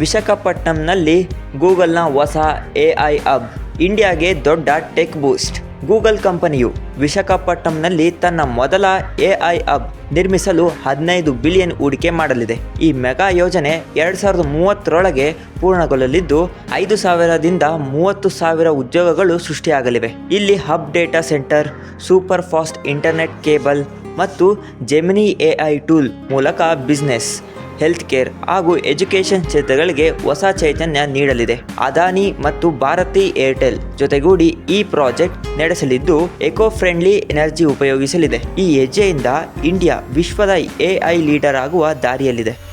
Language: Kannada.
ವಿಶಾಖಪಟ್ಟಣಂನಲ್ಲಿ ಗೂಗಲ್ನ ಹೊಸ ಎ ಐ ಹಬ್, ಇಂಡಿಯಾಗೆ ದೊಡ್ಡ ಟೆಕ್ ಬೂಸ್ಟ್. ಗೂಗಲ್ ಕಂಪನಿಯು ವಿಶಾಖಪಟ್ಟಣಂನಲ್ಲಿ ತನ್ನ ಮೊದಲ ಎ ಐ ಹಬ್ ನಿರ್ಮಿಸಲು ಹದಿನೈದು ಬಿಲಿಯನ್ ಹೂಡಿಕೆ ಮಾಡಲಿದೆ. ಈ ಮೆಗಾ ಯೋಜನೆ ಎರಡು ಸಾವಿರದ ಮೂವತ್ತರೊಳಗೆ ಪೂರ್ಣಗೊಳ್ಳಲಿದ್ದು, ಐದು ಸಾವಿರದಿಂದ ಮೂವತ್ತು ಸಾವಿರ ಉದ್ಯೋಗಗಳು ಸೃಷ್ಟಿಯಾಗಲಿವೆ. ಇಲ್ಲಿ hub data centre, super fast internet cable ಮತ್ತು ಜೆಮಿನಿ ಎ ಐ ಟೂಲ್ ಮೂಲಕ ಬಿಸ್ನೆಸ್ ಹೆಲ್ತ್ ಕೇರ್ ಹಾಗೂ ಎಜುಕೇಷನ್ ಕ್ಷೇತ್ರಗಳಿಗೆ ಹೊಸ ಚೈತನ್ಯ ನೀಡಲಿದೆ. ಅದಾನಿ ಮತ್ತು ಭಾರತಿ ಏರ್ಟೆಲ್ ಜೊತೆಗೂಡಿ ಈ ಪ್ರಾಜೆಕ್ಟ್ ನಡೆಸಲಿದ್ದು ಎಕೋ ಫ್ರೆಂಡ್ಲಿ ಎನರ್ಜಿ ಉಪಯೋಗಿಸಲಿದೆ. ಈ ಹೆಜ್ಜೆಯಿಂದ ಇಂಡಿಯಾ ವಿಶ್ವದ ಎಐ ಲೀಡರ್ ಆಗುವ ದಾರಿಯಲ್ಲಿದೆ.